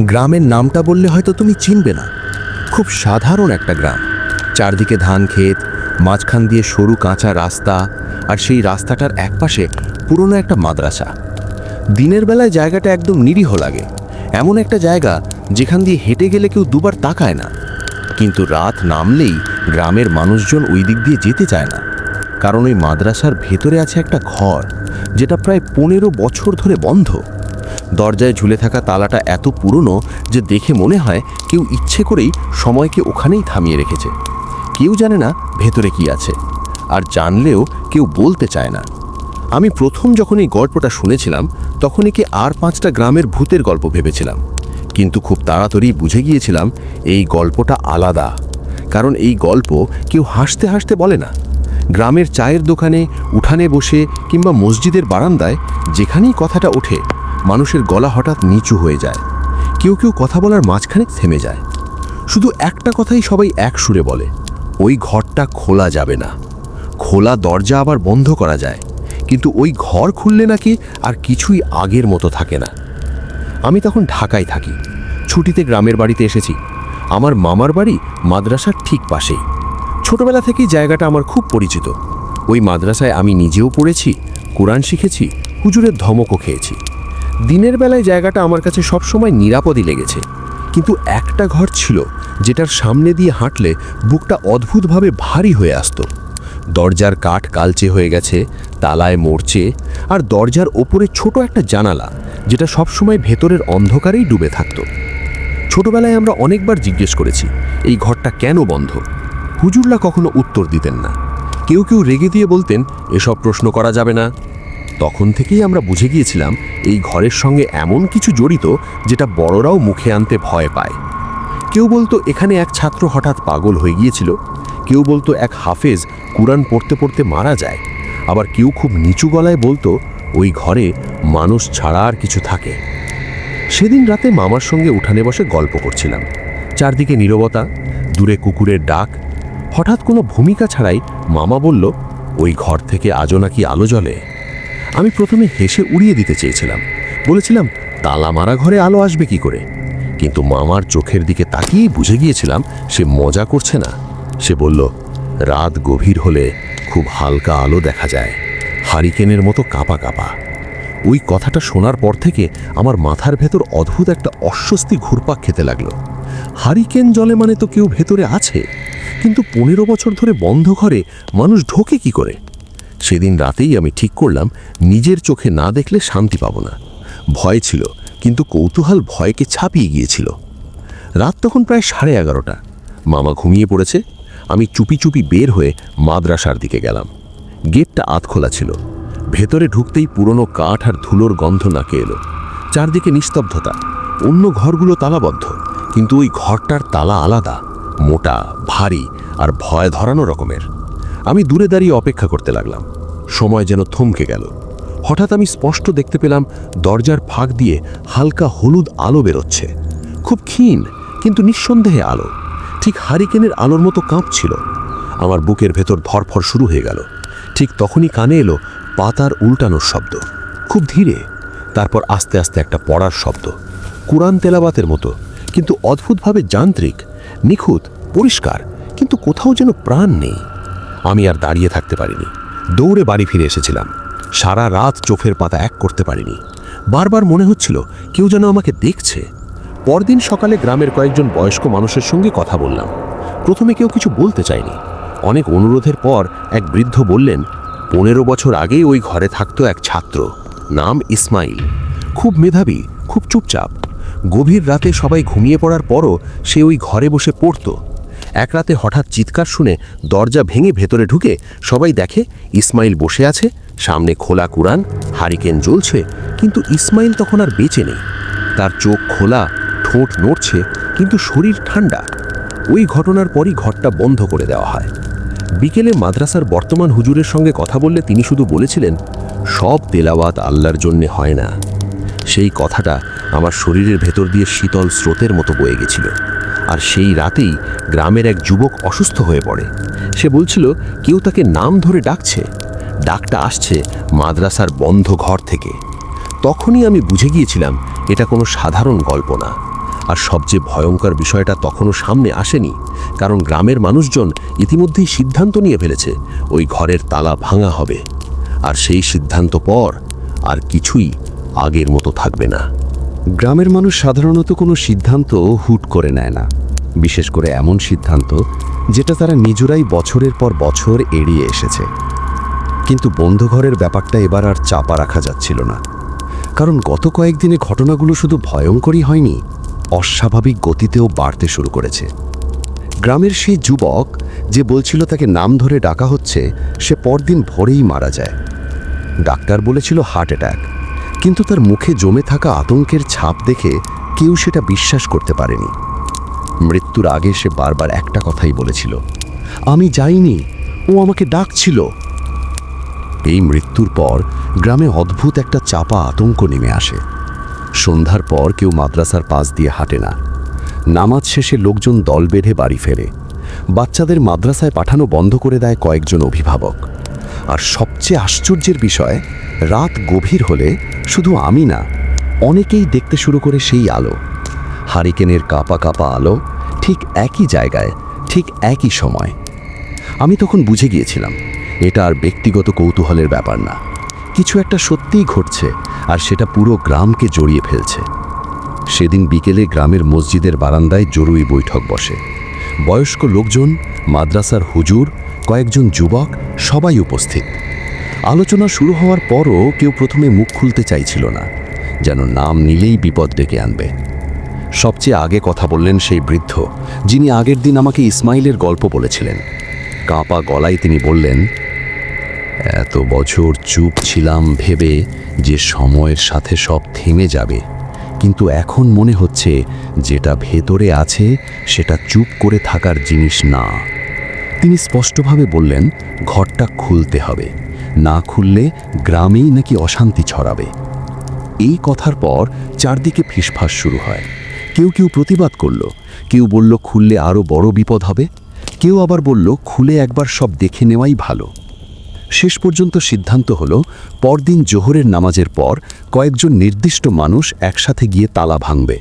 গ্রামের নামটা বললে হয়তো তুমি চিনবে না। খুব সাধারণ একটা গ্রাম। চারদিকে ধান ক্ষেত, মাঝখান দিয়ে সরু কাঁচা রাস্তা আর সেই রাস্তাটার একপাশে পুরনো একটা মাদ্রাসা। দিনের বেলায় জায়গাটা একদম নিরীহ লাগে। এমন একটা জায়গা যেখান দিয়ে হেঁটে গেলে কেউ দুবার তাকায় না। কিন্তু রাত নামলেই গ্রামের মানুষজন ওই দিক দিয়ে যেতে চায় না। কারণ ওই মাদ্রাসার ভেতরে আছে একটা ঘর, যেটা প্রায় পনেরো বছর ধরে বন্ধ। দরজায় ঝুলে থাকা তালাটা এত পুরনো যে দেখে মনে হয় কেউ ইচ্ছে করেই সময়কে ওখানেই থামিয়ে রেখেছে। কেউ জানে না ভেতরে কি আছে, আর জানলেও কেউ বলতে চায় না। আমি প্রথম যখন এই গল্পটা শুনেছিলাম, তখন একে আর পাঁচটা গ্রামের ভূতের গল্প ভেবেছিলাম। কিন্তু খুব তাড়াতাড়ি বুঝে গিয়েছিলাম এই গল্পটা আলাদা, কারণ এই গল্প কেউ হাসতে হাসতে বলে না। গ্রামের চায়ের দোকানে, উঠানে বসে কিংবা মসজিদের বারান্দায় যেখানেই কথাটা ওঠে মানুষের গলা হঠাৎ নিচু হয়ে যায়। কেউ কেউ কথা বলার মাঝখানে থেমে যায়। শুধু একটা কথাই সবাই এক সুরে বলে, ওই ঘরটা খোলা যাবে না। খোলা দরজা আবার বন্ধ করা যায়। কিন্তু ওই ঘর খুললে নাকি আর কিছুই আগের মতো থাকে না। আমি তখন ঢাকায় থাকি। ছুটিতে গ্রামের বাড়িতে এসেছি। আমার মামার বাড়ি মাদ্রাসার ঠিক পাশেই। ছোটবেলা থেকেই জায়গাটা আমার খুব পরিচিত। ওই মাদ্রাসায় আমি নিজেও পড়েছি, কোরআন শিখেছি, হুজুরের ধমকও খেয়েছি। দিনের বেলায় জায়গাটা আমার কাছে সবসময় নিরাপদই লেগেছে। কিন্তু একটা ঘর ছিল যেটার সামনে দিয়ে হাঁটলে বুকটা অদ্ভুতভাবে ভারী হয়ে আসতো। দরজার কাঠ কালচে হয়ে গেছে, তালায় মরচে, আর দরজার ওপরে ছোট একটা জানালা, যেটা সবসময় ভেতরের অন্ধকারেই ডুবে থাকত। ছোটবেলায় আমরা অনেকবার জিজ্ঞেস করেছি, এই ঘরটা কেন বন্ধ? হুজুরলা কখনো উত্তর দিতেন না। কেউ কেউ রেগে দিয়ে বলতেন, এসব প্রশ্ন করা যাবে না। তখন থেকেই আমরা বুঝে গিয়েছিলাম এই ঘরের সঙ্গে এমন কিছু জড়িত যেটা বড়রাও মুখে আনতে ভয় পায়। কেউ বলতো এখানে এক ছাত্র হঠাৎ পাগল হয়ে গিয়েছিল, কেউ বলতো এক হাফেজ কুরআন পড়তে পড়তে মারা যায়, আবার কেউ খুব নিচু গলায় বলতো ওই ঘরে মানুষ ছাড়া আর কিছু থাকে। সেদিন রাতে মামার সঙ্গে উঠানে বসে গল্প করছিলাম। চারদিকে নীরবতা, দূরে কুকুরের ডাক। হঠাৎ কোনো ভূমিকা ছাড়াই মামা বলল, ওই ঘর থেকে আজও নাকি আলো জ্বলে? আমি প্রথমে হেসে উড়িয়ে দিতে চেয়েছিলাম। বলেছিলাম, তালা মারা ঘরে আলো আসবে কি করে? কিন্তু মামার চোখের দিকে তাকিয়েই বুঝে গিয়েছিলাম, সে মজা করছে না। সে বলল, রাত গভীর হলে খুব হালকা আলো দেখা যায়। হারিকেনের মতো কাঁপা কাঁপা। ওই কথাটা শোনার পর থেকে আমার মাথার ভেতর অদ্ভুত একটা অস্বস্তি ঘুরপাক খেতে লাগল। হারিকেন জলে মানে তো কেউ ভেতরে আছে। কিন্তু পনেরো বছর ধরে বন্ধ ঘরে মানুষ ঢোকে কি করে? সেদিন রাতেই আমি ঠিক করলাম, নিজের চোখে না দেখলে শান্তি পাব না। ভয় ছিল, কিন্তু কৌতূহল ভয়কে ছাপিয়ে গিয়েছিল। রাত তখন প্রায় সাড়ে এগারোটা। মামা ঘুমিয়ে পড়েছে। আমি চুপি চুপি বের হয়ে মাদ্রাসার দিকে গেলাম। গেটটা আধ খোলা ছিল। ভেতরে ঢুকতেই পুরনো কাঠ আর ধুলোর গন্ধ নাকে এলো। চারদিকে নিস্তব্ধতা। অন্য ঘরগুলো তালাবদ্ধ, কিন্তু ওই ঘরটার তালা আলাদা। মোটা, ভারী আর ভয় ধরানো রকমের। আমি দূরে দাঁড়িয়ে অপেক্ষা করতে লাগলাম। সময় যেন থমকে গেল। হঠাৎ আমি স্পষ্ট দেখতে পেলাম, দরজার ফাঁক দিয়ে হালকা হলুদ আলো বেরোচ্ছে। খুব ক্ষীণ, কিন্তু নিঃসন্দেহে আলো। ঠিক হারিকেনের আলোর মতো কাঁপছিল। আমার বুকের ভেতর ধরফর শুরু হয়ে গেল। ঠিক তখনই কানে এলো পাতার উল্টানোর শব্দ। খুব ধীরে, তারপর আস্তে আস্তে একটা পড়ার শব্দ। কুরআন তেলাবাতের মতো, কিন্তু অদ্ভুতভাবে যান্ত্রিক, নিখুঁত, পরিষ্কার, কিন্তু কোথাও যেন প্রাণ নেই। আমি আর দাঁড়িয়ে থাকতে পারিনি। দৌড়ে বাড়ি ফিরে এসেছিলাম। সারা রাত চোখের পাতা এক করতে পারিনি। বারবার মনে হচ্ছিল, কেউ যেন আমাকে দেখছে। পরদিন সকালে গ্রামের কয়েকজন বয়স্ক মানুষের সঙ্গে কথা বললাম। প্রথমে কেউ কিছু বলতে চায়নি। অনেক অনুরোধের পর এক বৃদ্ধ বললেন, পনেরো বছর আগেই ওই ঘরে থাকতো এক ছাত্র, নাম ইসমাইল। খুব মেধাবী, খুব চুপচাপ। গভীর রাতে সবাই ঘুমিয়ে পড়ার পরও সে ওই ঘরে বসে পড়তো। এক রাতে হঠাৎ চিৎকার শুনে দরজা ভেঙে ভেতরে ঢুকে সবাই দেখে ইসমাইল বসে আছে, সামনে খোলা কুরান হারিকেন জ্বলছে, কিন্তু ইসমাইল তখন আর বেঁচে নেই। তার চোখ খোলা, ঠোঁট নড়ছে, কিন্তু শরীর ঠান্ডা। ওই ঘটনার পরই ঘরটা বন্ধ করে দেওয়া হয়। বিকেলে মাদ্রাসার বর্তমান হুজুরের সঙ্গে কথা বললে তিনি শুধু বলেছিলেন, সব তেলাওয়াত আল্লাহর জন্যে হয় না। সেই কথাটা আমার শরীরের ভেতর দিয়ে শীতল স্রোতের মতো বয়ে গেছিল। আর সেই রাতেই গ্রামের এক যুবক অসুস্থ হয়ে পড়ে। সে বলছিল, কেউ তাকে নাম ধরে ডাকছে। ডাকটা আসছে মাদ্রাসার বন্ধ ঘর থেকে। তখনই আমি বুঝে গিয়েছিলাম, এটা কোনো সাধারণ গল্প না। আর সবচেয়ে ভয়ঙ্কর বিষয়টা তখনও সামনে আসেনি, কারণ গ্রামের মানুষজন ইতিমধ্যেই সিদ্ধান্ত নিয়ে ফেলেছে, ওই ঘরের তালা ভাঙা হবে। আর সেই সিদ্ধান্ত পর আর কিছুই আগের মতো থাকবে না। গ্রামের মানুষ সাধারণত কোনো সিদ্ধান্ত হুট করে নেয় না। বিশেষ করে এমন সিদ্ধান্ত যেটা তারা নিজেরাই বছরের পর বছর এড়িয়ে এসেছে। কিন্তু বন্ধঘরের ব্যাপারটা এবার আর চাপা রাখা যাচ্ছিল না। কারণ গত কয়েকদিনে ঘটনাগুলো শুধু ভয়ঙ্করই হয়নি, অস্বাভাবিক গতিতেও বাড়তে শুরু করেছে। গ্রামের সেই যুবক যে বলছিল তাকে নাম ধরে ডাকা হচ্ছে, সে পরদিন ভোরেই মারা যায়। ডাক্তার বলেছিল হার্ট অ্যাটাক। কিন্তু তার মুখে জমে থাকা আতঙ্কের ছাপ দেখে কেউ সেটা বিশ্বাস করতে পারেনি। মৃত্যুর আগে সে বারবার একটা কথাই বলেছিল, আমি যাইনি, ও আমাকে ডাকছিল। এই মৃত্যুর পর গ্রামে অদ্ভুত একটা চাপা আতঙ্ক নেমে আসে। সন্ধ্যার পর কেউ মাদ্রাসার পাশ দিয়ে হাঁটে না। নামাজ শেষে লোকজন দল বেঁধে বাড়ি ফেরে। বাচ্চাদের মাদ্রাসায় পাঠানো বন্ধ করে দেয় কয়েকজন অভিভাবক। আর সবচেয়ে আশ্চর্যের বিষয়, রাত গভীর হলে শুধু আমি না, অনেকেই দেখতে শুরু করে সেই আলো। হারিকেনের কাপা কাপা আলো ঠিক একই জায়গায়, ঠিক একই সময়। আমি তখন বুঝে গিয়েছিলাম, এটা আর ব্যক্তিগত কৌতূহলের ব্যাপার না। কিছু একটা সত্যিই ঘটছে আর সেটা পুরো গ্রামকে জড়িয়ে ফেলছে। সেদিন বিকেলে গ্রামের মসজিদের বারান্দায় জরুরি বৈঠক বসে। বয়স্ক লোকজন, মাদ্রাসার হুজুর, কয়েকজন যুবক সবাই উপস্থিত। আলোচনা শুরু হওয়ার পরও কেউ প্রথমে মুখ খুলতে চাইছিল না, যেন নাম নিলেই বিপদ ডেকে আনবে। সবচেয়ে আগে কথা বললেন সেই বৃদ্ধ, যিনি আগের দিন আমাকে ইসমাইলের গল্প বলেছিলেন। কাঁপা গলায় তিনি বললেন, এত বছর চুপ ছিলাম ভেবে যে সময়ের সাথে সব থেমে যাবে, কিন্তু এখন মনে হচ্ছে যেটা ভেতরে আছে সেটা চুপ করে থাকার জিনিস না। তিনি স্পষ্টভাবে বললেন, ঘরটা খুলতে হবে। না খুললে গ্রামেই নাকি অশান্তি ছড়াবে। এই কথার পর চারদিকে ফিসফাস শুরু হয়। কেউ কেউ প্রতিবাদ করল। কেউ বলল, খুললে আরও বড় বিপদ হবে। কেউ আবার বলল, খুলে একবার সব দেখে নেওয়াই ভালো। শেষ পর্যন্ত সিদ্ধান্ত হল, পরদিন জোহরের নামাজের পর কয়েকজন নির্দিষ্ট মানুষ একসাথে গিয়ে তালা ভাঙবে।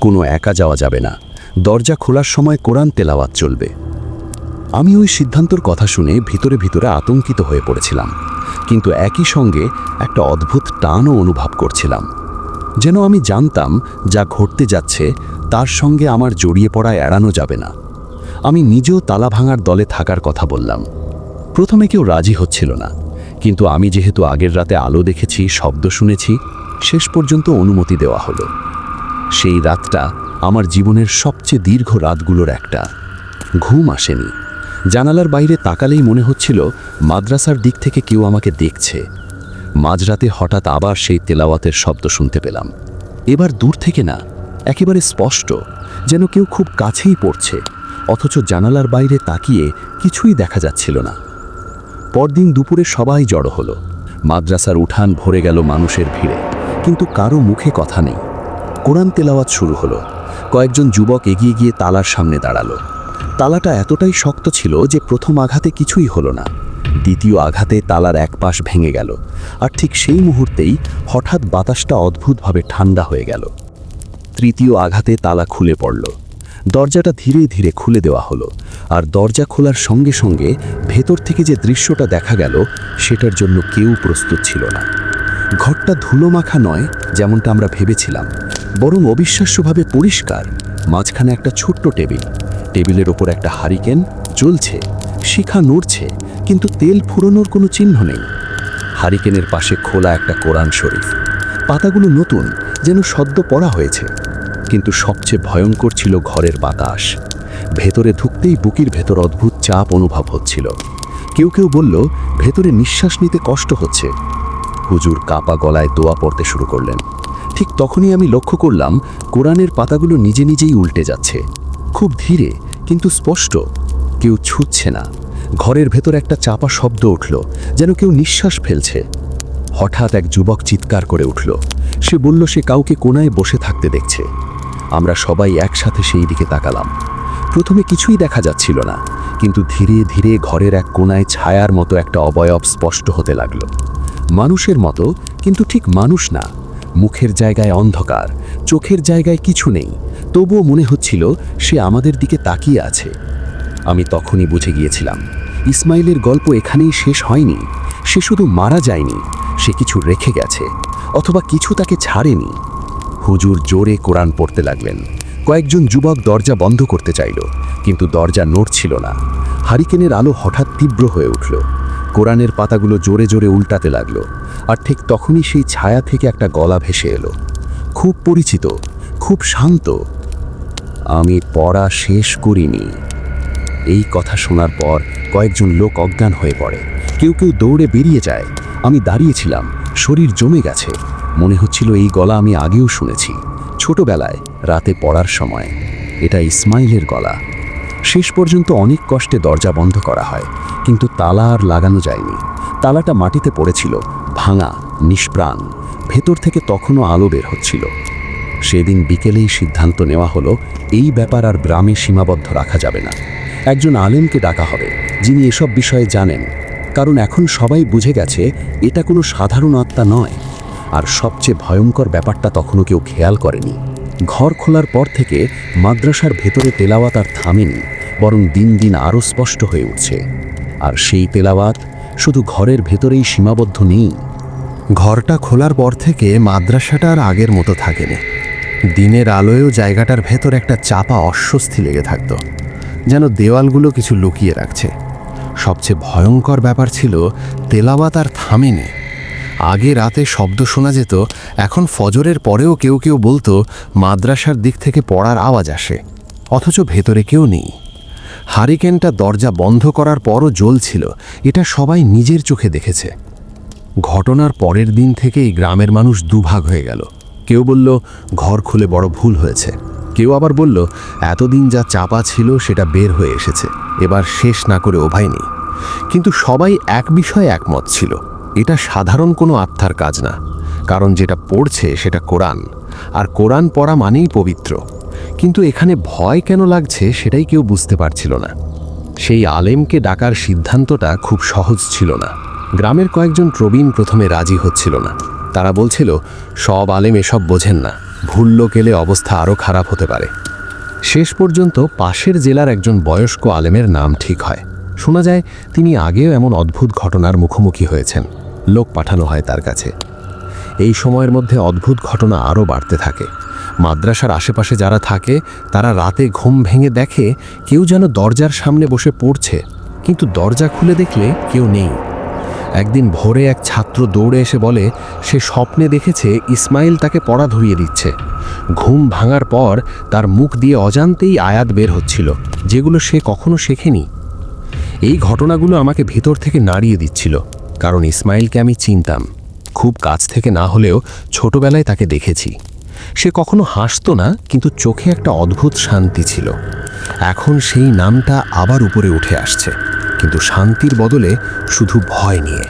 কোনো একা যাওয়া যাবে না। দরজা খোলার সময় কোরআন তেলাওয়াত চলবে। আমি ওই সিদ্ধান্তর কথা শুনে ভিতরে ভিতরে আতঙ্কিত হয়ে পড়েছিলাম। কিন্তু একই সঙ্গে একটা অদ্ভুত টানও অনুভব করছিলাম। যেন আমি জানতাম যা ঘটতে যাচ্ছে, তার সঙ্গে আমার জড়িয়ে পড়া এড়ানো যাবে না। আমি নিজেও তালা ভাঙার দলে থাকার কথা বললাম। প্রথমে কেউ রাজি হচ্ছিল না, কিন্তু আমি যেহেতু আগের রাতে আলো দেখেছি, শব্দ শুনেছি, শেষ পর্যন্ত অনুমতি দেওয়া হলো। সেই রাতটা আমার জীবনের সবচেয়ে দীর্ঘ রাতগুলোর একটা। ঘুম আসেনি। জানালার বাইরে তাকালেই মনে হচ্ছিল মাদ্রাসার দিক থেকে কেউ আমাকে দেখছে। মাঝরাতে হঠাৎ আবার সেই তেলাওয়াতের শব্দ শুনতে পেলাম। এবার দূর থেকে না, একেবারে স্পষ্ট, যেন কেউ খুব কাছেই পড়ছে, অথচ জানালার বাইরে তাকিয়ে কিছুই দেখা যাচ্ছিল না। পরদিন দুপুরে সবাই জড়ো হলো। মাদ্রাসার উঠান ভরে গেল মানুষের ভিড়ে, কিন্তু কারও মুখে কথা নেই। কোরআন তেলাওয়াত শুরু হলো। কয়েকজন যুবক এগিয়ে গিয়ে তালার সামনে দাঁড়াল। তালাটা এতটাই শক্ত ছিল যে প্রথম আঘাতে কিছুই হলো না। দ্বিতীয় আঘাতে তালার এক পাশ ভেঙে গেল, আর ঠিক সেই মুহূর্তেই হঠাৎ বাতাসটা অদ্ভুতভাবে ঠান্ডা হয়ে গেল। তৃতীয় আঘাতে তালা খুলে পড়ল। দরজাটা ধীরে ধীরে খুলে দেওয়া হলো, আর দরজা খোলার সঙ্গে সঙ্গে ভেতর থেকে যে দৃশ্যটা দেখা গেল, সেটার জন্য কেউ প্রস্তুত ছিল না। ঘরটা ধুলোমাখা নয়, যেমনটা আমরা ভেবেছিলাম, বরং অবিশ্বাস্যভাবে পরিষ্কার, মাঝখানে একটা ছোট্ট টেবিল। টেবিলের ওপর একটা হারিকেন জ্বলছে, শিখা নড়ছে, কিন্তু তেল ফুরোনোর কোনো চিহ্ন নেই। হারিকেনের পাশে খোলা একটা কোরআন শরীফ। পাতাগুলো নতুন, যেন সদ্য পড়া হয়েছে। কিন্তু সবচেয়ে ভয়ঙ্কর ছিল ঘরের বাতাস। ভেতরে ঢুকতেই বুকির ভেতর অদ্ভুত চাপ অনুভব হচ্ছিল। কেউ কেউ বলল, ভেতরে নিঃশ্বাস নিতে কষ্ট হচ্ছে। হুজুর কাপা গলায় দোয়া পড়তে শুরু করলেন। ঠিক তখনই আমি লক্ষ্য করলাম, কোরআনের পাতাগুলো নিজে নিজেই উল্টে যাচ্ছে। খুব ধীরে, কিন্তু স্পষ্ট। কেউ ছুটছে না। ঘরের ভেতর একটা চাপা শব্দ উঠল, যেন কেউ নিঃশ্বাস ফেলছে। হঠাৎ এক যুবক চিৎকার করে উঠল। সে বলল, সে কাউকে কোনায় বসে থাকতে দেখছে। আমরা সবাই একসাথে সেই দিকে তাকালাম। প্রথমে কিছুই দেখা যাচ্ছিল না, কিন্তু ধীরে ধীরে ঘরের এক কোনায় ছায়ার মতো একটা অবয়ব স্পষ্ট হতে লাগল। মানুষের মতো, কিন্তু ঠিক মানুষ না। মুখের জায়গায় অন্ধকার, চোখের জায়গায় কিছু নেই। তবুও মনে হচ্ছিল সে আমাদের দিকে তাকিয়ে আছে। আমি তখনই বুঝে গিয়েছিলাম, ইসমাইলের গল্প এখানেই শেষ হয়নি। সে শুধু মারা যায়নি, সে কিছু রেখে গেছে, অথবা কিছু তাকে ছাড়েনি। হুজুর জোরে কোরআন পড়তে লাগলেন। কয়েকজন যুবক দরজা বন্ধ করতে চাইল, কিন্তু দরজা নড়ছিল না। হারিকেনের আলো হঠাৎ তীব্র হয়ে উঠল। কোরআনের পাতাগুলো জোরে জোরে উল্টাতে লাগল, আর ঠিক তখনই সেই ছায়া থেকে একটা গলা ভেসে এলো। খুব পরিচিত, খুব শান্ত আমি পড়া শেষ করিনি। এই কথা শোনার পর কয়েকজন লোক অজ্ঞান হয়ে পড়ে। কেউ কেউ দৌড়ে বেরিয়ে যায়। আমি দাঁড়িয়েছিলাম, শরীর জমে গেছে। মনে হচ্ছিল এই গলা আমি আগেও শুনেছি। ছোটবেলায়, রাতে পড়ার সময়। এটা ইসমাইলের গলা। শেষ পর্যন্ত অনেক কষ্টে দরজা বন্ধ করা হয়, কিন্তু তালা আর লাগানো যায়নি। তালাটা মাটিতে পড়েছিল, ভাঙা, নিষ্প্রাণ। ভেতর থেকে তখনও আলো বের হচ্ছিল। সেদিন বিকেলেই সিদ্ধান্ত নেওয়া হলো, এই ব্যাপার আর গ্রামে সীমাবদ্ধ রাখা যাবে না। একজন আলেমকে ডাকা হবে, যিনি এসব বিষয়ে জানেন। কারণ এখন সবাই বুঝে গেছে, এটা কোনো সাধারণ আত্মা নয়। আর সবচেয়ে ভয়ঙ্কর ব্যাপারটা তখনও কেউ খেয়াল করেনি। ঘর খোলার পর থেকে মাদ্রাসার ভেতরে তেলাওয়াত আর থামেনি, বরং দিন দিন আরও স্পষ্ট হয়ে উঠছে। আর সেই তেলাওয়াত শুধু ঘরের ভেতরেই সীমাবদ্ধ নেই। ঘরটা খোলার পর থেকে মাদ্রাসাটা আর আগের মতো থাকেনি। দিনের আলোয়ও জায়গাটার ভেতর একটা চাপা অস্বস্তি লেগে থাকত, যেন দেওয়ালগুলো কিছু লুকিয়ে রাখছে। সবচেয়ে ভয়ঙ্কর ব্যাপার ছিল, তেলাওয়াত আর থামেনি। আগে রাতে শব্দ শোনা যেত, এখন ফজরের পরেও কেউ কেউ বলতো, মাদ্রাসার দিক থেকে পড়ার আওয়াজ আসে, অথচ ভেতরে কেউ নেই। হারিকেনটা দরজা বন্ধ করার পরও জ্বলছিল, এটা সবাই নিজের চোখে দেখেছে। ঘটনার পরের দিন থেকেই গ্রামের মানুষ দুভাগ হয়ে গেল। কেউ বলল, ঘর খুলে বড় ভুল হয়েছে। কেউ আবার বলল, এতদিন যা চাপা ছিল সেটা বের হয়ে এসেছে। এবার শেষ না করে ওভাই নেই। কিন্তু সবাই এক বিষয়ে একমত ছিল। এটা সাধারণ কোনো আত্মার কাজ না। কারণ যেটা পড়ছে সেটা কোরআন। আর কোরআন পড়া মানেই পবিত্র। কিন্তু এখানে ভয় কেন লাগছে সেটাই কেউ বুঝতে পারছিল না। সেই আলেমকে ডাকার সিদ্ধান্তটা খুব সহজ ছিল না। গ্রামের কয়েকজন প্রবীণ প্রথমে রাজি হচ্ছিল না। তারা বলছিল, সব আলেম এসব বোঝেন না। ভুল লোক এলে অবস্থা আরও খারাপ হতে পারে। শেষ পর্যন্ত পাশের জেলার একজন বয়স্ক আলেমের নাম ঠিক হয়। শোনা যায়, তিনি আগেও এমন অদ্ভুত ঘটনার মুখোমুখি হয়েছেন। লোক পাঠানো হয় তার কাছে। এই সময়ের মধ্যে অদ্ভুত ঘটনা আরও বাড়তে থাকে। মাদ্রাসার আশেপাশে যারা থাকে, তারা রাতে ঘুম ভেঙে দেখে কেউ যেন দরজার সামনে বসে পড়ছে। কিন্তু দরজা খুলে দেখলে কেউ নেই। একদিন ভোরে এক ছাত্র দৌড়ে এসে বলে, সে স্বপ্নে দেখেছে ইসমাইল তাকে পড়া ধরিয়ে দিচ্ছে। ঘুম ভাঙার পর তার মুখ দিয়ে অজান্তেই আয়াত বের হচ্ছিল, যেগুলো সে কখনো শেখেনি। এই ঘটনাগুলো আমাকে ভেতর থেকে নাড়িয়ে দিচ্ছিল, কারণ ইসমাইলকে আমি চিনতাম। খুব কাছ থেকে না হলেও ছোটবেলায় তাকে দেখেছি। সে কখনো হাসতো না, কিন্তু চোখে একটা অদ্ভুত শান্তি ছিল। এখন সেই নামটা আবার উপরে উঠে আসছে। কিন্তু শান্তির বদলে শুধু ভয় নিয়ে।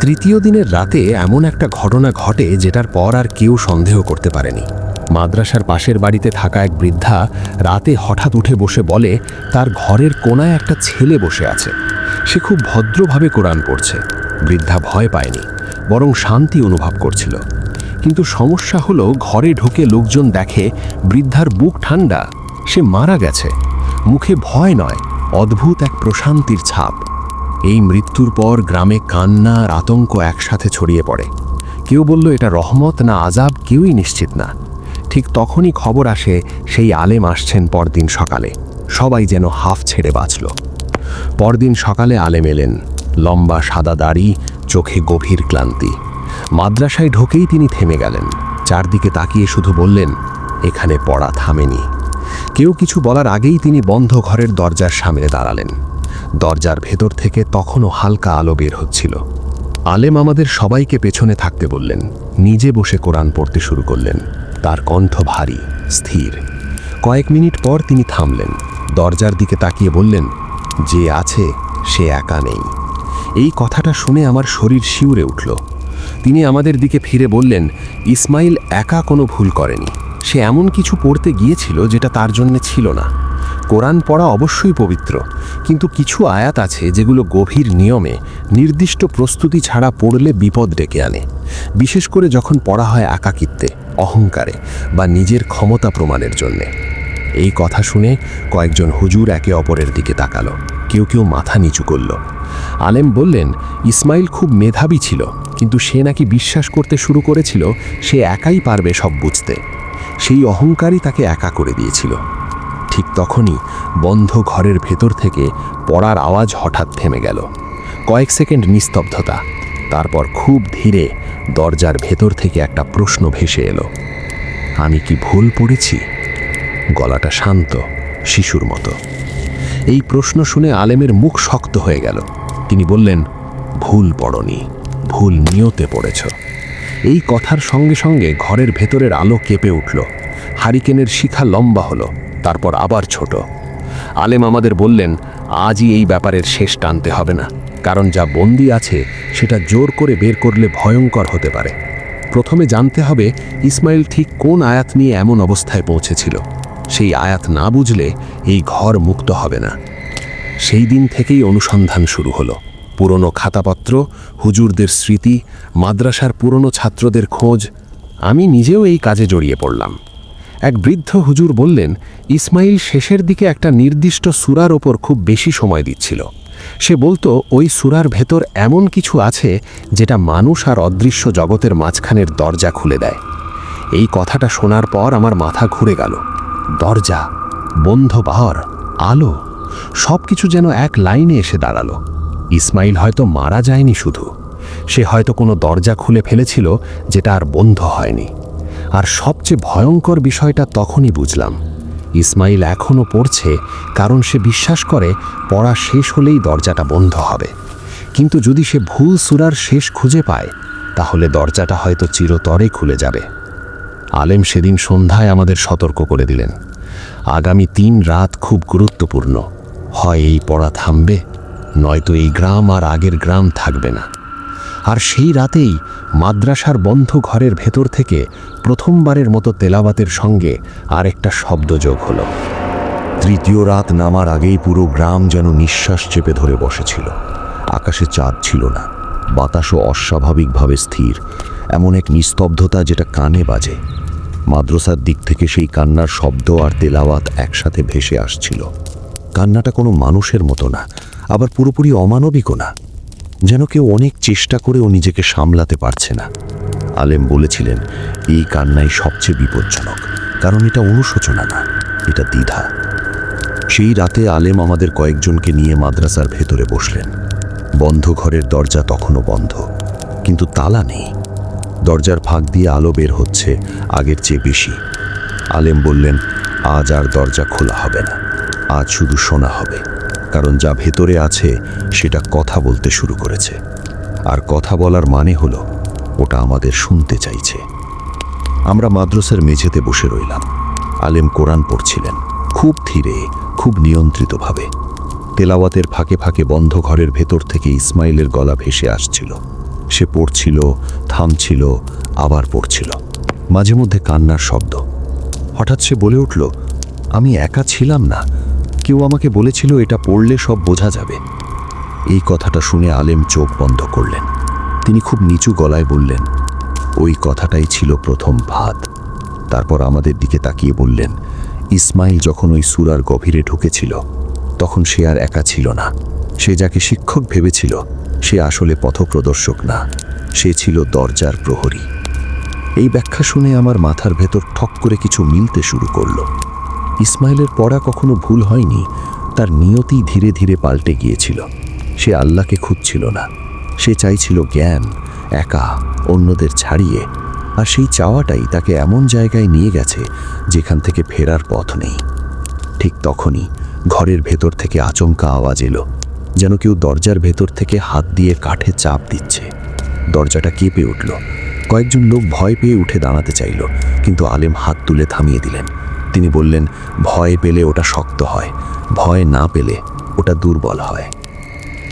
তৃতীয় দিনের রাতে এমন একটা ঘটনা ঘটে যেটার পর আর কেউ সন্দেহ করতে পারেনি। মাদ্রাসার পাশের বাড়িতে থাকা এক বৃদ্ধা রাতে হঠাৎ উঠে বসে বলে, তার ঘরের কোনায় একটা ছেলে বসে আছে। সে খুব ভদ্রভাবে কোরআন পড়ছে। বৃদ্ধা ভয় পায়নি, বরং শান্তি অনুভব করছিল। কিন্তু সমস্যা হলো, ঘরে ঢুকে লোকজন দেখে বৃদ্ধার বুক ঠান্ডা, সে মারা গেছে। মুখে ভয় নয় অদ্ভুত এক প্রশান্তির ছাপ। এই মৃত্যুর পর গ্রামে কান্না আর আতঙ্ক একসাথে ছড়িয়ে পড়ে। কেউ বলল, এটা রহমত না আজাব কেউই নিশ্চিত না। ঠিক তখনই খবর আসে, সেই আলেম আসছেন পরদিন সকালে। সবাই যেন হাফ ছেড়ে বাঁচল। পরদিন সকালে আলেম এলেন। লম্বা সাদা দাড়ি, চোখে গভীর ক্লান্তি। মাদ্রাসায় ঢোকেই তিনি থেমে গেলেন। চারদিকে তাকিয়ে শুধু বললেন, এখানে পড়া থামেনি। কেউ কিছু বলার আগেই তিনি বন্ধ ঘরের দরজার সামনে দাঁড়ালেন। দরজার ভেতর থেকে তখনও হালকা আলো বের হচ্ছিল। আলেম আমাদের সবাইকে পেছনে থাকতে বললেন, নিজে বসে কোরআন পড়তে শুরু করলেন। তার কণ্ঠ ভারী, স্থির। কয়েক মিনিট পর তিনি থামলেন। দরজার দিকে তাকিয়ে বললেন, যে আছে, সে একা নেই। এই কথাটা শুনে আমার শরীর শিউরে উঠল। তিনি আমাদের দিকে ফিরে বললেন, ইসমাইল একা কোনো ভুল করেনি। সে এমন কিছু পড়তে গিয়েছিল যেটা তার জন্য ছিল না। কোরআন পড়া অবশ্যই পবিত্র, কিন্তু কিছু আয়াত আছে যেগুলো গভীর নিয়মে, নির্দিষ্ট প্রস্তুতি ছাড়া পড়লে বিপদ ডেকে আনে। বিশেষ করে যখন পড়া হয় একাকিত্বে, অহংকারে বা নিজের ক্ষমতা প্রমাণের জন্যে। এই কথা শুনে কয়েকজন হুজুর একে অপরের দিকে তাকালো, কেউ কেউ মাথা নিচু করল। আলেম বললেন, ইসমাইল খুব মেধাবী ছিল, কিন্তু সে নাকি বিশ্বাস করতে শুরু করেছিল, সে একাই পারবে সব বুঝতে। সেই অহংকারই তাকে একা করে দিয়েছিল। ঠিক তখনই বন্ধ ঘরের ভেতর থেকে পড়ার আওয়াজ হঠাৎ থেমে গেল। কয়েক সেকেন্ড নিস্তব্ধতা, তারপর খুব ধীরে দরজার ভেতর থেকে একটা প্রশ্ন ভেসে এলো। আমি কি ভুল পড়েছি? গলাটা শান্ত, শিশুর মতো। এই প্রশ্ন শুনে আলেমের মুখ শক্ত হয়ে গেল। তিনি বললেন, ভুল পড়নি, ভুল নিয়তে পড়েছ। এই কথার সঙ্গে সঙ্গে ঘরের ভেতরের আলো কেঁপে উঠল। হারিকেনের শিখা লম্বা হলো, তারপর আবার ছোট। আলেম আমাদের বললেন, আজই এই ব্যাপারের শেষ টানতে হবে না, কারণ যা বন্দি আছে সেটা জোর করে বের করলে ভয়ঙ্কর হতে পারে। প্রথমে জানতে হবে ইসমাইল ঠিক কোন আয়াত নিয়ে এমন অবস্থায় পৌঁছেছিল। সেই আয়াত না বুঝলে এই ঘর মুক্ত হবে না। সেই দিন থেকেই অনুসন্ধান শুরু হলো। পুরনো খাতাপত্র, হুজুরদের স্মৃতি, মাদ্রাসার পুরনো ছাত্রদের খোঁজ, আমি নিজেও এই কাজে জড়িয়ে পড়লাম। এক বৃদ্ধ হুজুর বললেন, ইসমাইল শেষের দিকে একটা নির্দিষ্ট সুরার ওপর খুব বেশি সময় দিচ্ছিল। সে বলতো, ওই সুরার ভেতর এমন কিছু আছে যেটা মানুষ আর অদৃশ্য জগতের মাঝখানের দরজা খুলে দেয়। এই কথাটা শোনার পর আমার মাথা ঘুরে গেল। দরজা, বন্ধ বাহর আলো সব কিছু যেন এক লাইনে এসে দাঁড়াল। ইসমাইল হয়তো মারা যায়নি শুধু। সে হয়তো কোনো দরজা খুলে ফেলেছিল যেটা আর বন্ধ হয়নি। আর সবচেয়ে ভয়ঙ্কর বিষয়টা তখনই বুঝলাম। ইসমাইল এখনও পড়ছে, কারণ সে বিশ্বাস করে পড়া শেষ হলেই দরজাটা বন্ধ হবে। কিন্তু যদি সে ভুল সুরার শেষ খুঁজে পায়, তাহলে দরজাটা হয়তো চিরতরে খুলে যাবে। আলেম সেদিন সন্ধ্যায় আমাদের সতর্ক করে দিলেন। আগামী তিন রাত খুব গুরুত্বপূর্ণ। হয় এই পড়া থামবে? নয়তো এই গ্রাম আর আগের গ্রাম থাকবে না। আর সেই রাতেই মাদ্রাসার বন্ধ ঘরের ভেতর থেকে প্রথমবারের মতো তেলাবাতের সঙ্গে আরেকটা শব্দ যোগ হলো। তৃতীয় রাত নামার আগেই পুরো গ্রাম যেন নিঃশ্বাস চেপে ধরে বসেছিল। আকাশে চাঁদ ছিল না। বাতাসও অস্বাভাবিকভাবে স্থির। এমন এক নিস্তব্ধতা যেটা কানে বাজে। মাদ্রাসার দিক থেকে সেই কান্নার শব্দ আর তেলাওয়াত একসাথে ভেসে আসছিল। কান্নাটা কোনো মানুষের মতো না, আবার পুরোপুরি অমানবিকও না। যেন কেউ অনেক চেষ্টা করেও নিজেকে সামলাতে পারছে না। আলেম বলেছিলেন, এই কান্নাই সবচেয়ে বিপজ্জনক, কারণ এটা অনুশোচনা না, এটা দ্বিধা। সেই রাতে আলেম আমাদের কয়েকজনকে নিয়ে মাদ্রাসার ভেতরে বসলেন। বন্ধ ঘরের দরজা তখনও বন্ধ, কিন্তু তালা নেই। দরজার ফাঁক দিয়ে আলো বের হচ্ছে আগের চেয়ে বেশি। আলেম বললেন, আজ আর দরজা খোলা হবে না। আজ শুধু শোনা হবে, কারণ যা ভেতরে আছে সেটা কথা বলতে শুরু করেছে। আর কথা বলার মানে হলো, ওটা আমাদের শুনতে চাইছে। আমরা মাদ্রাসার মেঝেতে বসে রইলাম। আলেম কোরআন পড়ছিলেন, খুব ধীরে, খুব নিয়ন্ত্রিতভাবে। তেলাওয়াতের ফাঁকে ফাঁকে বন্ধ ঘরের ভেতর থেকে ইসমাইলের গলা ভেসে আসছিল। সে পড়ছিল, থামছিল, আবার পড়ছিল। মাঝে মধ্যে কান্নার শব্দ। হঠাৎ সে বলে উঠল, আমি একা ছিলাম না কেউ আমাকে বলেছিল, এটা পড়লে সব বোঝা যাবে। এই কথাটা শুনে আলেম চোখ বন্ধ করলেন। তিনি খুব নিচু গলায় বললেন, ওই কথাটাই ছিল প্রথম ভাত। তারপর আমাদের দিকে তাকিয়ে বললেন, ইসমাইল যখন ওই সুরার গভীরে ঢুকেছিল, তখন সে আর একা ছিল না। সে যাকে শিক্ষক ভেবেছিল, সে আসলে পথপ্রদর্শক না। সে ছিল দরজার প্রহরী। এই ব্যাখ্যা শুনে আমার মাথার ভেতর ঠক করে কিছু মিলতে শুরু করল। ইসমাইলের পড়া কখনো ভুল হয়নি, তার নিয়তি ধীরে ধীরে পাল্টে গিয়েছিল। সে আল্লাহকে খুঁজছিল না। সে চাইছিল জ্ঞান, একা, অন্যদের ছাড়িয়ে, আর সেই চাওয়াটাই তাকে এমন জায়গায় নিয়ে গেছে যেখান থেকে ফেরার পথ নেই। ঠিক তখনই ঘরের ভেতর থেকে আচমকা আওয়াজ এলো, যেন কেউ দরজার ভেতর থেকে হাত দিয়ে কাঠে চাপ দিচ্ছে। দরজাটা কেঁপে উঠল। কয়েকজন লোক ভয় পেয়ে উঠে দাঁড়াতে চাইল, কিন্তু আলেম হাত তুলে থামিয়ে দিলেন। তিনি বললেন, ভয় পেলে ওটা শক্ত হয়, ভয় না পেলে ওটা দুর্বল হয়।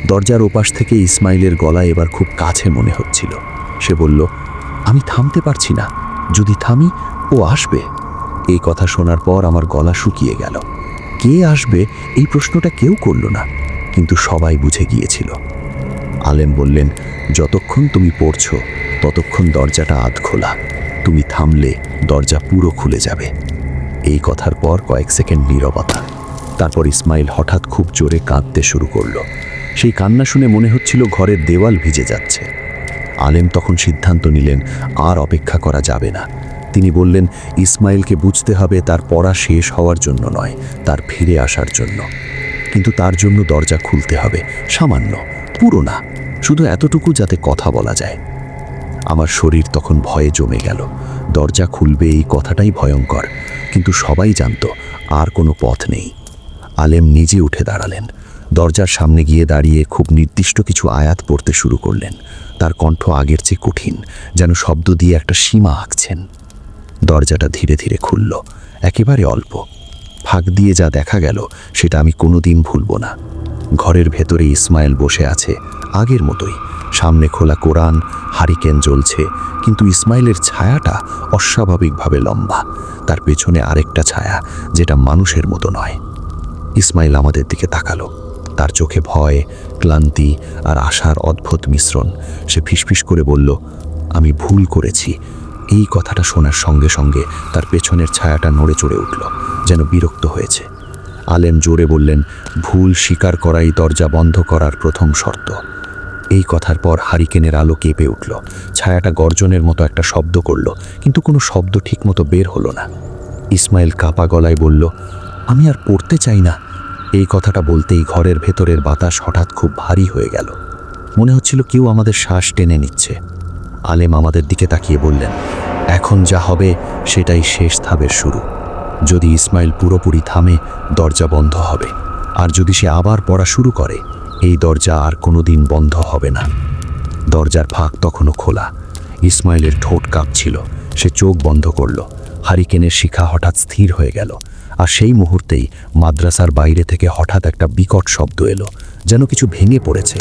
দরজার ওপাশ থেকে ইসমাইলের গলা এবার খুব কাছে মনে হচ্ছিল। সে বলল, আমি থামতে পারছি না, যদি থামি, ও আসবে। এই কথা শোনার পর আমার গলা শুকিয়ে গেল। কে আসবে এই প্রশ্নটা কেউ করল না, কিন্তু সবাই বুঝে গিয়েছিল। আলেম বললেন, যতক্ষণ তুমি পড়ছো ততক্ষণ দরজাটা আধ খোলা। তুমি থামলে, দরজা পুরো খুলে যাবে। এই কথার পর কয়েক সেকেন্ড নীরবতা। তারপর ইসমাইল হঠাৎ খুব জোরে কাঁদতে শুরু করল। সেই কান্না শুনে মনে হচ্ছিল ঘরের দেওয়াল ভিজে যাচ্ছে। আলেম তখন সিদ্ধান্ত নিলেন, আর অপেক্ষা করা যাবে না। তিনি বললেন, ইসমাইলকে বুঝতে হবে তার পড়া শেষ হওয়ার জন্য নয়, তার ফিরে আসার জন্য। কিন্তু তার জন্য দরজা খুলতে হবে, সামান্য, পুরো না। শুধু এতটুকু যাতে কথা বলা যায়। আমার শরীর তখন ভয়ে জমে গেল। দরজা খুলবে এই কথাটাই ভয়ঙ্কর, কিন্তু সবাই জানত আর কোনো পথ নেই। আলেম নিজে উঠে দাঁড়ালেন। দরজার সামনে গিয়ে দাঁড়িয়ে খুব নির্দিষ্ট কিছু আয়াত পড়তে শুরু করলেন। তার কণ্ঠ আগের চেয়ে কঠিন, যেন শব্দ দিয়ে একটা সীমা আঁকছেন। দরজাটা ধীরে ধীরে খুলল, একেবারে অল্প। ফাঁক দিয়ে যা দেখা গেল, সেটা আমি কোনোদিন ভুলব না। ঘরের ভেতরে ইসমাইল বসে আছে, আগের মতোই। সামনে খোলা কোরআন, হারিকেন জ্বলছে, কিন্তু ইসমাইলের ছায়াটা অস্বাভাবিকভাবে লম্বা। তার পেছনে আরেকটা ছায়া, যেটা মানুষের মতো নয়। ইসমাইল আমাদের দিকে তাকালো। তার চোখে ভয়, ক্লান্তি আর আশার অদ্ভুত মিশ্রণ। সে ফিসফিস করে বলল, আমি ভুল করেছি। এই কথাটা শোনার সঙ্গে সঙ্গে তার পেছনের ছায়াটা নড়ে চড়ে উঠল, যেন বিরক্ত হয়েছে। আলেম জোরে বললেন, ভুল স্বীকার করাই দরজা বন্ধ করার প্রথম শর্ত। এই কথার পর হারিকেনের আলো কেঁপে উঠল। ছায়াটা গর্জনের মতো একটা শব্দ করল, কিন্তু কোনো শব্দ ঠিকমতো বের হলো না। ইসমাইল কাপা গলায় বলল, আমি আর পড়তে চাই না। এই কথাটা বলতেই ঘরের ভেতরের বাতাস হঠাৎ খুব ভারী হয়ে গেল। মনে হচ্ছিল কেউ আমাদের শ্বাস টেনে নিচ্ছে। আলেম আমাদের দিকে তাকিয়ে বললেন, এখন যা হবে, সেটাই শেষ ধাপের শুরু। যদি ইসমাইল পুরোপুরি থামে, দরজা বন্ধ হবে। আর যদি সে আবার পড়া শুরু করে এই দরজা আর কোনোদিন বন্ধ হবে না। দরজার ফাঁক তখনও খোলা। ইসমাইলের ঠোঁট কাঁপছিল। সে চোখ বন্ধ করল। হারিকেনের শিখা হঠাৎ স্থির হয়ে গেল। আর সেই মুহূর্তেই মাদ্রাসার বাইরে থেকে হঠাৎ একটা বিকট শব্দ এলো, যেন কিছু ভেঙে পড়েছে।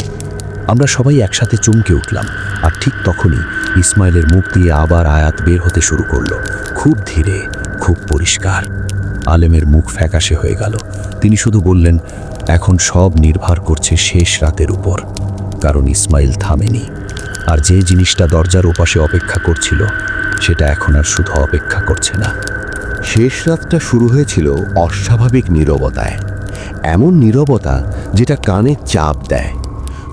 আমরা সবাই একসাথে চমকে উঠলাম, আর ঠিক তখনই ইসমাইলের মুখ দিয়ে আবার আয়াত বের হতে শুরু করল। খুব ধীরে, খুব পরিষ্কার। আলেমের মুখ ফ্যাকাশে হয়ে গেল। তিনি শুধু বললেন এখন সব নির্ভর করছে শেষ রাতের উপর, কারণ ইসমাইল থামেনি। আর যে জিনিসটা দরজার ওপাশে অপেক্ষা করছিল, সেটা এখন আর শুধু অপেক্ষা করছে না। শেষ রাতটা শুরু হয়েছিল অস্বাভাবিক নীরবতায়। এমন নীরবতা যেটা কানে চাপ দেয়।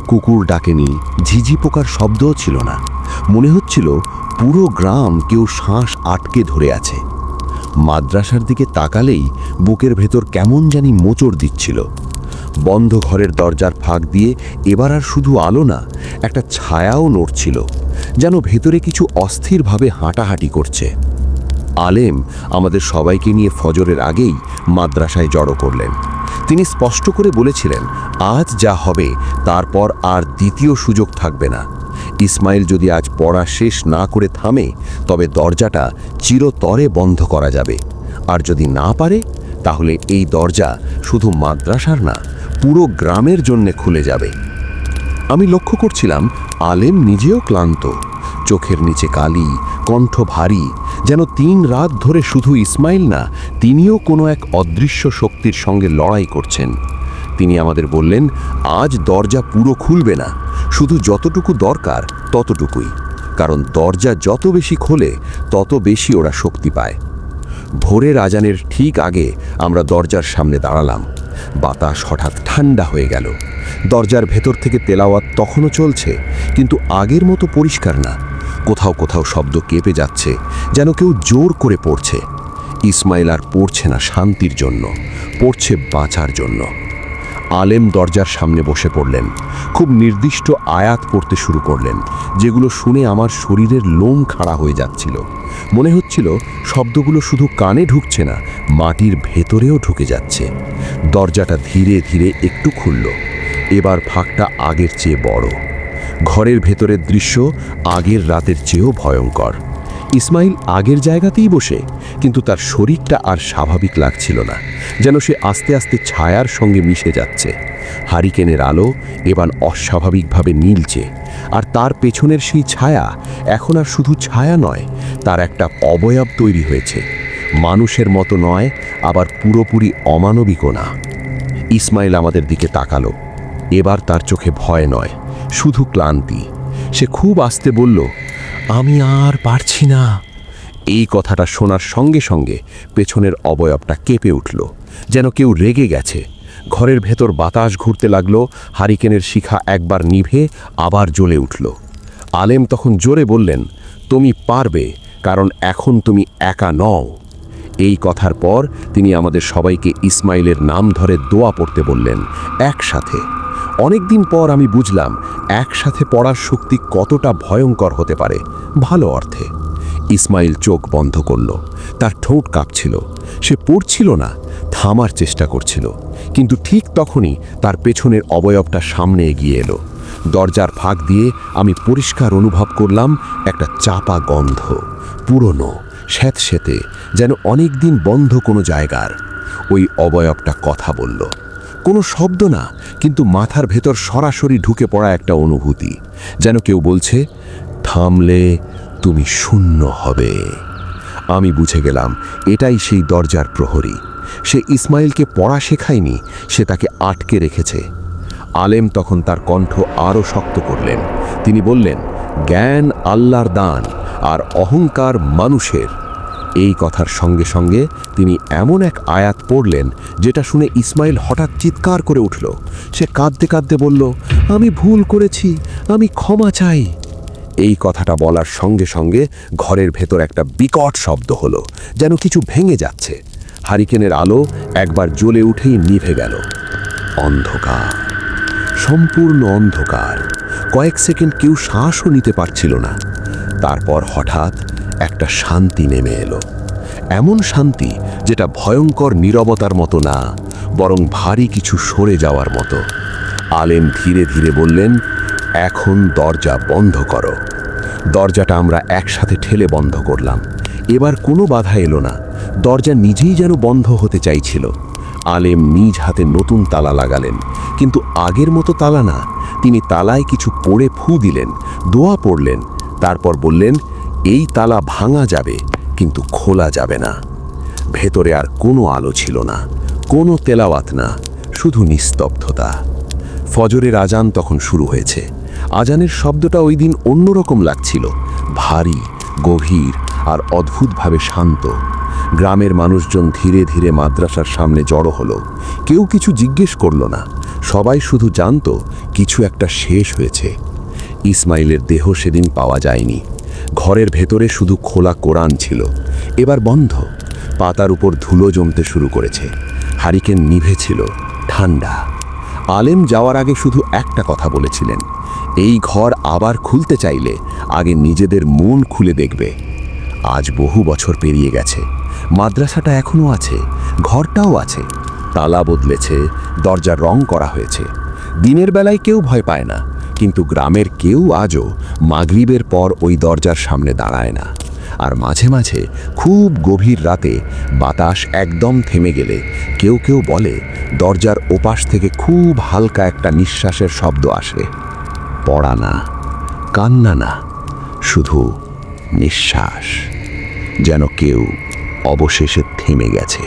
কুকুর ডাকেনি, ঝিঝি পোকার শব্দও ছিল না। মনে হচ্ছিল পুরো গ্রাম কেউ শ্বাস আটকে ধরে আছে। মাদ্রাসার দিকে তাকালেই বুকের ভেতর কেমন জানি মোচড় দিচ্ছিল। বন্ধ ঘরের দরজার ফাঁক দিয়ে এবার আর শুধু আলো না, একটা ছায়াও নড়ছিল, যেন ভেতরে কিছু অস্থিরভাবে হাঁটাহাঁটি করছে। আলেম আমাদের সবাইকে নিয়ে ফজরের আগেই মাদ্রাসায় জড়ো করলেন। তিনি স্পষ্ট করে বলেছিলেন, আজ যা হবে, তারপর আর দ্বিতীয় সুযোগ থাকবে না। ইসমাইল যদি আজ পড়া শেষ না করে থামে, তবে দরজাটা চিরতরে বন্ধ করা যাবে। আর যদি না পারে, তাহলে এই দরজা শুধু মাদ্রাসার না পুরো গ্রামের জন্যে খুলে যাবে। আমি লক্ষ্য করছিলাম আলেম নিজেও ক্লান্ত। চোখের নিচে কালি, কণ্ঠ ভারী, যেন তিন রাত ধরে শুধু ইসমাইল না, তিনিও কোনো এক অদৃশ্য শক্তির সঙ্গে লড়াই করছেন। তিনি আমাদের বললেন, আজ দরজা পুরো খুলবে না। শুধু যতটুকু দরকার, ততটুকুই। কারণ দরজা যত বেশি খোলে, তত বেশি ওরা শক্তি পায়। ভোরের আজানের ঠিক আগে আমরা দরজার সামনে দাঁড়ালাম। বাতাস হঠাৎ ঠান্ডা হয়ে গেল। দরজার ভেতর থেকে তেলাওয়াত তখনও চলছে, কিন্তু আগের মতো পরিষ্কার না। কোথাও কোথাও শব্দ কেঁপে যাচ্ছে, যেন কেউ জোর করে পড়ছে। ইসমাইল আর পড়ছে না শান্তির জন্য, পড়ছে বাঁচার জন্য। আলেম দরজার সামনে বসে পড়লেন। খুব নির্দিষ্ট আয়াত পড়তে শুরু করলেন, যেগুলো শুনে আমার শরীরের লোম খাড়া হয়ে যাচ্ছিল। মনে হচ্ছিল শব্দগুলো শুধু কানে ঢুকছে না, মাটির ভেতরেও ঢুকে যাচ্ছে। দরজাটা ধীরে ধীরে একটু খুলল, এবার ফাঁকটা আগের চেয়ে বড়। ঘরের ভেতরের দৃশ্য আগের রাতের চেয়েও ভয়ঙ্কর। ইসমাইল আগের জায়গাতেই বসে, কিন্তু তার শরীরটা আর স্বাভাবিক লাগছিল না, যেন সে আস্তে আস্তে ছায়ার সঙ্গে মিশে যাচ্ছে। হারিকেনের আলো এবার অস্বাভাবিকভাবে নীলছে আর তার পেছনের সেই ছায়া এখন আর শুধু ছায়া নয়, তার একটা অবয়ব তৈরি হয়েছে। মানুষের মতো নয়, আবার পুরোপুরি অমানবিকও না। ইসমাইল আমাদের দিকে তাকালো। এবার তার চোখে ভয় নয়, শুধু ক্লান্তি। সে খুব আস্তে বলল আমি আর পারছি না। এই কথাটা শোনার সঙ্গে সঙ্গে পেছনের অবয়বটা কেঁপে উঠল, যেন কেউ রেগে গেছে। ঘরের ভেতর বাতাস ঘুরতে লাগল, হারিকেনের শিখা একবার নিভে আবার জ্বলে উঠল। আলেম তখন জোরে বললেন, তুমি পারবে, কারণ এখন তুমি একা নও। এই কথার পর তিনি আমাদের সবাইকে ইসমাইলের নাম ধরে দোয়া পড়তে বললেন একসাথে। অনেকদিন পর আমি বুঝলাম একসাথে পড়ার শক্তি কতটা ভয়ঙ্কর হতে পারে। ভালো অর্থে। ইসমাইল চোখ বন্ধ করল। তার ঠোঁট কাঁপছিল। সে পড়ছিল না, থামার চেষ্টা করছিল। কিন্তু ঠিক তখনই তার পেছনের অবয়বটা সামনে এগিয়ে এলো। দরজার ফাঁক দিয়ে আমি পরিষ্কার অনুভব করলাম একটা চাপা গন্ধ, পুরনো স্যাঁতস্যাঁতে যেন অনেক দিন বন্ধ কোনো জায়গার। ওই অবয়বটা কথা বলল। কোনো শব্দ না, কিন্তু মাথার ভেতর সরাসরি ঢুকে পড়া একটা অনুভূতি, যেন কেউ বলছে, থামলে তুমি শূন্য হবে। আমি বুঝে গেলাম, এটাই সেই দরজার প্রহরী। সে ইসমাইলকে পড়া শেখায়নি, সে তাকে আটকে রেখেছে। আলেম তখন তার কণ্ঠ আরও শক্ত করলেন। তিনি বললেন, জ্ঞান আল্লাহর দান, আর অহংকার মানুষের। এই কথার সঙ্গে সঙ্গে তিনি এমন এক আয়াত পড়লেন, যেটা শুনে ইসমাইল হঠাৎ চিৎকার করে উঠল। সে কাঁদতে কাঁদতে বলল, আমি ভুল করেছি, আমি ক্ষমা চাই। এই কথাটা বলার সঙ্গে সঙ্গে ঘরের ভেতর একটা বিকট শব্দ হলো, যেন কিছু ভেঙে যাচ্ছে। হারিকেনের আলো একবার জ্বলে উঠেই নিভে গেল। অন্ধকার, সম্পূর্ণ অন্ধকার। কয়েক সেকেন্ড কেউ শ্বাসও নিতে পারছিল না। তারপর হঠাৎ একটা শান্তি নেমে এলো। এমন শান্তি যেটা ভয়ঙ্কর নীরবতার মতো না, বরং ভারী কিছু সরে যাওয়ার মতো। আলেম ধীরে ধীরে বললেন, এখন দরজা বন্ধ করো। দরজাটা আমরা একসাথে ঠেলে বন্ধ করলাম। এবার কোনো বাধা এলো না। দরজা নিজেই যেন বন্ধ হতে চাইছিল। আলেম নিজ হাতে নতুন তালা লাগালেন, কিন্তু আগের মতো তালা না। তিনি তালায় কিছু পড়ে ফু দিলেন, দোয়া পড়লেন, তারপর বললেন এই তালা ভাঙা যাবে, কিন্তু খোলা যাবে না। ভেতরে আর কোনো আলো ছিল না, কোনো তেলাওয়াত না, শুধু নিস্তব্ধতা। ফজরের আজান তখন শুরু হয়েছে। আজানের শব্দটা ওই দিন অন্যরকম লাগছিল, ভারী, গভীর আর অদ্ভুতভাবে শান্ত। গ্রামের মানুষজন ধীরে ধীরে মাদ্রাসার সামনে জড়ো হলো। কেউ কিছু জিজ্ঞেস করল না। সবাই শুধু জানত, কিছু একটা শেষ হয়েছে। ইসমাইলের দেহ সেদিন পাওয়া যায়নি। ঘরের ভেতরে শুধু খোলা কোরআন ছিল। এবার বন্ধ। পাতার উপর ধুলো জমতে শুরু করেছে। হারিকেন নিভে ছিল। ঠান্ডা। আলেম যাওয়ার আগে শুধু একটা কথা বলেছিলেন। এই ঘর আবার খুলতে চাইলে আগে নিজেদের মন খুলে দেখবে। আজ বহু বছর পেরিয়ে গেছে। মাদ্রাসাটা এখনও আছে। ঘরটাও আছে। তালা বদলেছে। দরজার রং করা হয়েছে। দিনের বেলায় কেউ ভয় পায় না। কিন্তু গ্রামের কেউ আজও মাগরিবের পর ওই দরজার সামনে দাঁড়ায় না। আর মাঝে মাঝে খুব গভীর রাতে বাতাস একদম থেমে গেলে কেউ কেউ বলে, দরজার ওপাশ থেকে খুব হালকা একটা নিঃশ্বাসের শব্দ আসে। পড়া না, কান্না না, শুধু নিঃশ্বাস। যেন কেউ অবশেষে থেমে গেছে।